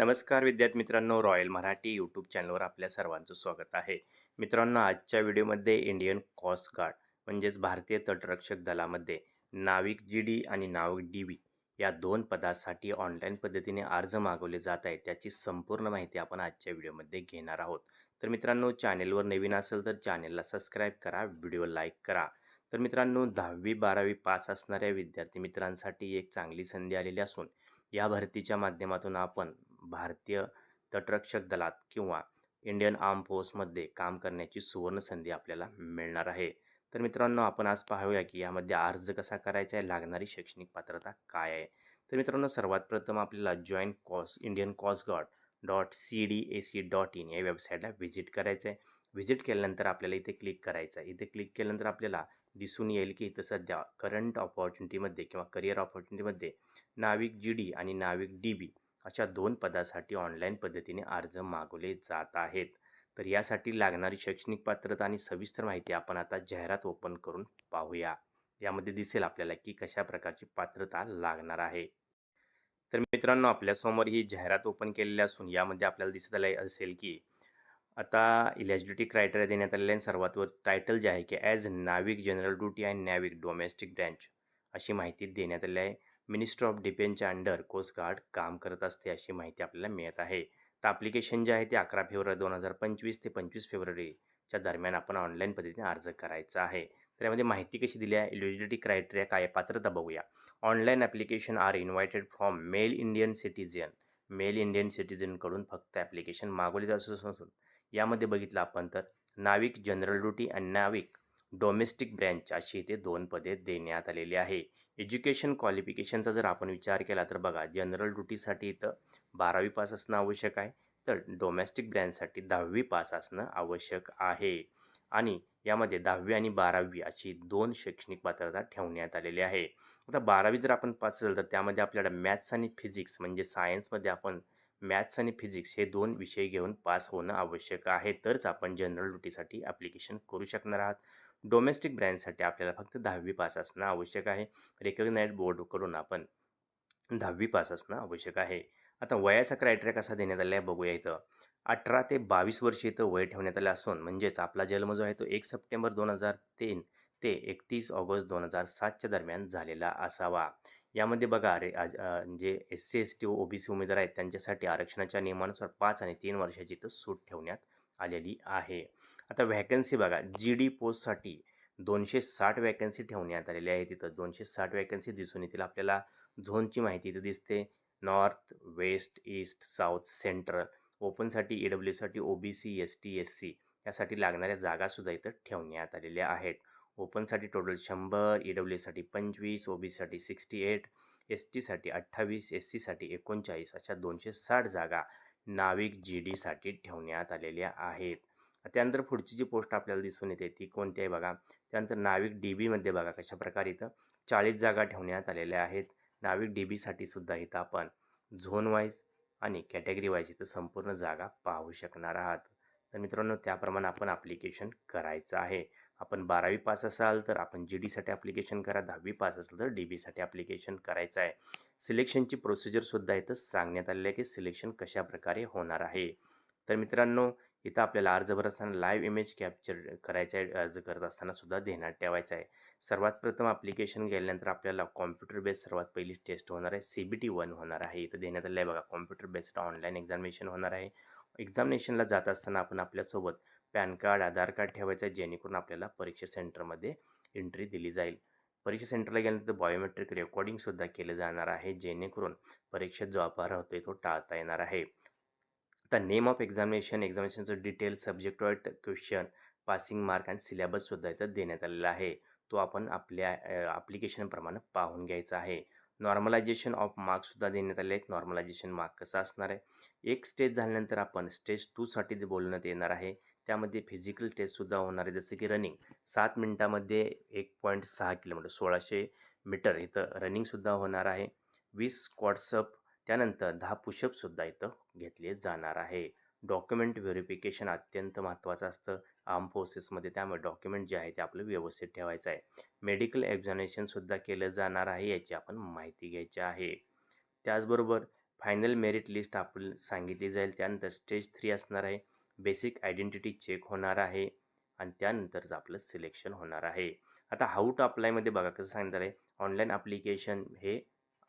नमस्कार विद्यार्थी मित्रांनो रॉयल मराठी यूट्यूब चॅनलवर आपल्या सर्वांचं स्वागत आहे. मित्रांनो आजच्या व्हिडिओमध्ये इंडियन कॉस्ट गार्ड म्हणजेच भारतीय तटरक्षक दलामध्ये नाविक जी डी आणि नाविक डी बी या दोन पदासाठी ऑनलाईन पद्धतीने अर्ज मागवले जात आहेत त्याची संपूर्ण माहिती आपण आजच्या व्हिडिओमध्ये घेणार आहोत. तर मित्रांनो चॅनेलवर नवीन असेल तर चॅनेलला सबस्क्राईब करा व्हिडिओ लाईक करा. तर मित्रांनो दहावी बारावी पास असणाऱ्या विद्यार्थी मित्रांसाठी एक चांगली संधी आलेली असून या भरतीच्या माध्यमातून आपण भारतीय तटरक्षक दलात किंवा इंडियन आर्म फोर्समध्ये काम करण्याची सुवर्ण संधी आपल्याला मिळणार आहे. तर मित्रांनो आपण आज पाहूया की यामध्ये अर्ज कसा करायचा आहे लागणारी शैक्षणिक पात्रता काय आहे? तर मित्रांनो सर्वात प्रथम आपल्याला join cos Indian coastguard dot C D A C dot in या वेबसाईटला व्हिजिट करायचं आहे. व्हिजिट केल्यानंतर आपल्याला इथे क्लिक करायचं आहे. इथे क्लिक केल्यानंतर आपल्याला दिसून येईल की इथं सध्या करंट ऑपॉर्च्युनिटीमध्ये किंवा करिअर ऑपॉर्च्युनिटीमध्ये नाविक जी डी आणि नाविक डी बी अशा दोन पदासाठी ऑनलाईन पद्धतीने अर्ज मागवले जात आहेत. तर यासाठी लागणारी शैक्षणिक पात्रता आणि सविस्तर माहिती आपण आता जाहिरात ओपन करून पाहूया. यामध्ये दिसेल आपल्याला की कशा प्रकारची पात्रता लागणार आहे. तर मित्रांनो आपल्यासमोर ही जाहिरात ओपन केलेली असून यामध्ये आपल्याला दिसत आले असेल की आता इलिजिबिलिटी क्रायटेरिया देण्यात आलेला आहे सर्वात वर टायटल जे आहे की as Navik general duty and Navik domestic branch अशी माहिती देण्यात आली आहे. मिनिस्टर ऑफ डिफेन्सच्या अंडर कोस्ट गार्ड काम करत असते अशी माहिती आपल्याला मिळत आहे. तर ॲप्लिकेशन जे आहे ते अकरा फेब्रुवारी दोन हजार पंचवीस ते पंचवीस फेब्रुवारीच्या दरम्यान आपण ऑनलाईन पद्धतीने अर्ज करायचा आहे. तर यामध्ये माहिती कशी दिली आहे? एलिजिबिलिटी क्रायटेरिया काय पात्रता बघूया. Online application are invited from male Indian citizen male Indian सिटीजनकडून फक्त ॲप्लिकेशन मागवले जात असून यामध्ये बघितलं आपण तर नाविक जनरल ड्युटी आणि नाविक डोमेस्टिक ब्रँच अशी इथे दोन पदे देण्यात आलेली आहे. एज्युकेशन क्वालिफिकेशनचा जर आपण विचार केला तर बघा जनरल ड्युटीसाठी इथं बारावी पास असणं आवश्यक आहे तर डोमेस्टिक ब्रँचसाठी दहावी पास असणं आवश्यक आहे. आणि यामध्ये दहावी आणि बारावी अशी दोन शैक्षणिक पात्रता ठेवण्यात आलेली आहे. आता बारावी जर आपण पास असेल तर त्यामध्ये आपल्याला मॅथ्स आणि फिजिक्स म्हणजे सायन्समध्ये आपण मॅथ्स आणि फिजिक्स हे दोन विषय घेऊन पास होणं आवश्यक आहे. तरच आपण जनरल ड्युटीसाठी ॲप्लिकेशन करू शकणार आहात. डोमेस्टिक ब्रँडसाठी आपल्याला फक्त दहावी पास असणं आवश्यक आहे. रेकग्नाइज बोर्डकडून आपण दहावी पास असणं आवश्यक आहे. आता वयाचा क्रायटेरिया कसा देण्यात आला आहे बघूया इथं. अठरा ते बावीस वर्ष इथं वय ठेवण्यात आलं असून म्हणजेच आपला जन्म जो आहे तो एक सप्टेंबर दोन हजार तीन ते एकतीस ऑगस्ट दोन हजार सातच्या दरम्यान झालेला असावा. यामध्ये बघा रे जे S C S T O B C उमेदवार आहेत त्यांच्यासाठी आरक्षणाच्या नियमानुसार पाच आणि तीन वर्षाची इथं सूट ठेवण्यात आलेली आहे. आता व्हॅकन्सी बघा जी डी पोस्टसाठी दोनशे साठ वॅकन्सी ठेवण्यात आलेल्या आहे तिथं दोनशे साठ वॅकन्सी दिसून येतील. आपल्याला झोनची माहिती इथं दिसते. North west east south central ओपनसाठी E डब्ल्यूसाठी O B C S T S C यासाठी लागणाऱ्या जागासुद्धा इथं ठेवण्यात आलेल्या आहेत. ओपनसाठी टोटल शंभर ई डब्ल्यूसाठी पंचवीस ओ बी सीसाठी सिक्स्टी एट एस टीसाठी अठ्ठावीस एस सीसाठी एकोणचाळीस अशा दोनशे साठ जागा नाविक जी डीसाठी ठेवण्यात आलेल्या आहेत. त्यानंतर पुढची जी पोस्ट आपल्याला दिसून येते ती कोणती आहे बघा. त्यानंतर नाविक डी बीमध्ये बघा कशा प्रकारे इथं चाळीस जागा ठेवण्यात आलेल्या आहेत. नाविक डी बीसाठी सुद्धा इथं आपण झोन वाईज आणि कॅटेगरी वाईज इथं संपूर्ण जागा पाहू शकणार आहात. तर मित्रांनो त्याप्रमाणे आपण ॲप्लिकेशन करायचं आहे. आपण बारावी पास असाल तर आपण जी डीसाठी ॲप्लिकेशन करा. दहावी पास असेल तर डी बीसाठी ॲप्लिकेशन करायचं आहे. सिलेक्शनची प्रोसिजरसुद्धा इथं सांगण्यात आलेली आहे की सिलेक्शन कशा प्रकारे होणार आहे. तर मित्रांनो इथं आपल्याला अर्ज भरत असताना लाईव्ह इमेज कॅप्चर करायचं आहे अर्ज करत असताना सुद्धा देण्यात ठेवायचं आहे. सर्वात प्रथम ॲप्लिकेशन गेल्यानंतर आपल्याला कॉम्प्युटर बेस्ड सर्वात पहिली टेस्ट होणार आहे. सी बी टी वन होणार आहे. इथं देण्यात आलं आहे बघा कॉम्प्युटर बेस्ड ऑनलाईन एक्झामिनेशन होणार आहे. एक्झामिनेशनला जात असताना आपण आपल्यासोबत पॅन कार्ड आधार कार्ड ठेवायचं आहे जेणेकरून आपल्याला परीक्षा सेंटरमध्ये एंट्री दिली जाईल. परीक्षा सेंटरला गेल्यानंतर बायोमेट्रिक रेकॉर्डिंगसुद्धा केलं जाणार आहे जेणेकरून परीक्षेत जो अपार होतो तो टाळता येणार आहे. आता name of examination एक्झामिनेशनचं detail subject wise question passing mark आणि सिलेबससुद्धा इथं देण्यात आलेला आहे. तो आपण आपल्या ॲप्लिकेशनप्रमाणे पाहून घ्यायचा आहे. नॉर्मलायझेशन ऑफ मार्क्ससुद्धा देण्यात आले आहेत. नॉर्मलायझेशन मार्क कसा असणार आहे? एक स्टेज झाल्यानंतर आपण स्टेज टूसाठी ते बोलण्यात येणार आहे. त्यामध्ये फिजिकल टेस्टसुद्धा होणार आहे. जसं की रनिंग सात मिनटामध्ये एक पॉईंट सहा किलोमीटर सोळाशे मीटर इथं रनिंगसुद्धा होणार आहे. वीस स्क्वॉट्सअप त्यानंतर दहा पुशअपसुद्धा इथं घेतले जाणार आहे. डॉक्युमेंट व्हेरिफिकेशन अत्यंत महत्त्वाचं असतं. आर्म फोर्सेसमध्ये त्यामुळे डॉक्युमेंट जे आहे ते आपलं व्यवस्थित ठेवायचं आहे. मेडिकल एक्झामिनेशनसुद्धा केलं जाणार आहे याची आपण माहिती घ्यायची आहे. त्याचबरोबर फायनल मेरिट लिस्ट आपण सांगितली जाईल. त्यानंतर स्टेज थ्री असणार आहे. बेसिक आयडेंटिटी चेक होणार आहे. आणि त्यानंतरच आपलं सिलेक्शन होणार आहे. आता हाऊ टू अप्लायमध्ये बघा कसं सांगणार आहे. ऑनलाईन ॲप्लिकेशन हे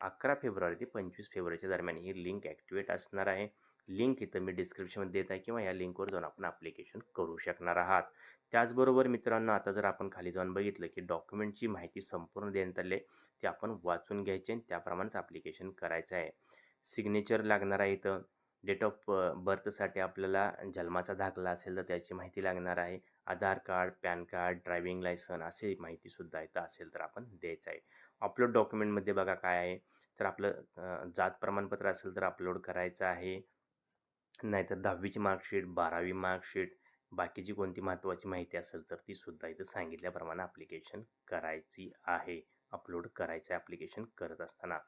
अकरा फेब्रुवारी ते पंचवीस फेब्रुवारीच्या दरम्यान ही लिंक ॲक्टिवेट असणार आहे. लिंक इथं मी डिस्क्रिप्शनमध्ये देत आहे किंवा या लिंकवर जाऊन आपण ॲप्लिकेशन करू शकणार आहात. त्याचबरोबर मित्रांनो आता जर आपण खाली जाऊन बघितलं की डॉक्युमेंटची माहिती संपूर्ण देण्यात आली आहे ती आपण वाचून घ्यायचे आणि त्याप्रमाणेच ॲप्लिकेशन करायचं आहे. सिग्नेचर लागणार आहे इथं. डेट ऑफ बर्थसाठी आपल्याला जन्माचा दाखला असेल तर त्याची माहिती लागणार आहे. Aadhaar card PAN card driving licence असे माहितीसुद्धा इथं असेल तर आपण द्यायचं आहे. अपलोड डॉक्युमेंटमध्ये बघा काय आहे. तर आपलं जात प्रमाणपत्र असेल तर अपलोड करायचं आहे. नाहीतर दहावीची मार्कशीट बारावी मार्कशीट बाकीची कोणती महत्त्वाची माहिती असेल तर ती सुद्धा इथं सांगितल्याप्रमाणे ॲप्लिकेशन करायची आहे. अपलोड करायचं आहे ॲप्लिकेशन करत असताना.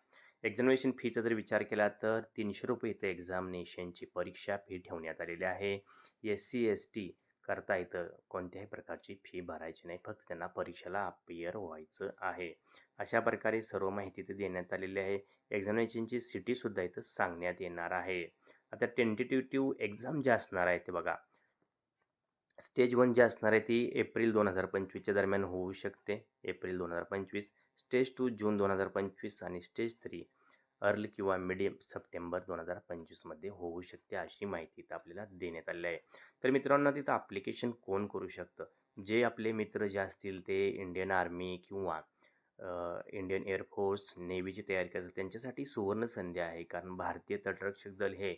एक्झामिनेशन फीचा जर विचार केला तर तीनशे रुपये इथं एक्झामिनेशनची परीक्षा फी ठेवण्यात आलेली आहे. एस सी एस टी करता येतं. कोणत्याही प्रकारची फी भरायची नाही. फक्त त्यांना परीक्षेला अपियर व्हायचं आहे. अशा प्रकारे सर्व माहिती इथं देण्यात आलेली आहे. एक्झामिनेशनची सिटीसुद्धा इथं सांगण्यात येणार आहे. आता टेंटेटिव्ह एक्झाम जे असणार आहे ते बघा. स्टेज वन जी असणार आहे ती एप्रिल दोन हजार पंचवीसच्या दरम्यान होऊ शकते. एप्रिल दोन हजार पंचवीस. स्टेज टू जून दोन हजार पंचवीस आणि स्टेज थ्री अर्ली किंवा मिडियम सप्टेंबर दोन हजार पंचवीसमध्ये होऊ शकते अशी माहिती इथं आपल्याला देण्यात आली आहे. तर मित्रांनो तिथं ॲप्लिकेशन कोण करू शकतं? जे आपले मित्र जे असतील ते इंडियन आर्मी किंवा इंडियन एअरफोर्स नेव्हीची तयारी करतात त्यांच्यासाठी सुवर्ण संधी आहे. कारण भारतीय तटरक्षक दल हे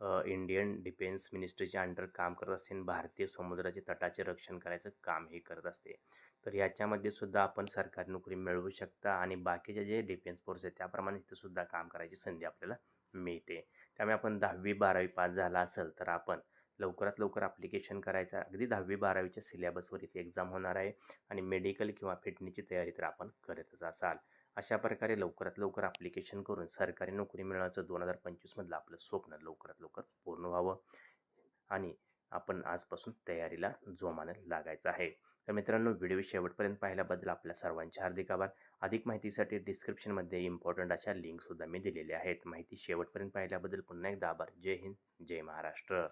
इंडियन डिफेन्स मिनिस्ट्रीच्या अंडर काम करत असते आणि भारतीय समुद्राचे तटाचे रक्षण करायचं काम हे करत असते. तर याच्यामध्ये सुद्धा आपण सरकारी नोकरी मिळवू शकता आणि बाकीचे जे डिफेन्स फोर्स आहेत त्याप्रमाणे तिथं सुद्धा काम करायची संधी आपल्याला मिळते. त्यामुळे आपण दहावी बारावी पास झाला असेल तर आपण लवकरात लवकर ॲप्लिकेशन करायचं. अगदी दहावी बारावीच्या सिलेबसवर इथे एक्झाम होणार आहे आणि मेडिकल किंवा फिटनेसची तयारी तर आपण करतच असाल. अशा प्रकारे लवकरात लवकर ॲप्लिकेशन करून सरकारी नोकरी मिळवण्याचं दोन हजार पंचवीसमधलं आपलं स्वप्न लवकरात लवकर पूर्ण व्हावं आणि आपण आजपासून तयारीला जोमानं लागायचं आहे. तर मित्रांनो व्हिडिओ शेवटपर्यंत पाहिल्याबद्दल आपल्या सर्वांचे हार्दिक आभार. अधिक माहितीसाठी डिस्क्रिप्शनमध्ये इम्पॉर्टंट अशा लिंकसुद्धा मी दिलेल्या आहेत. माहिती शेवटपर्यंत पाहिल्याबद्दल पुन्हा एकदा आभार. जय हिंद जय महाराष्ट्र.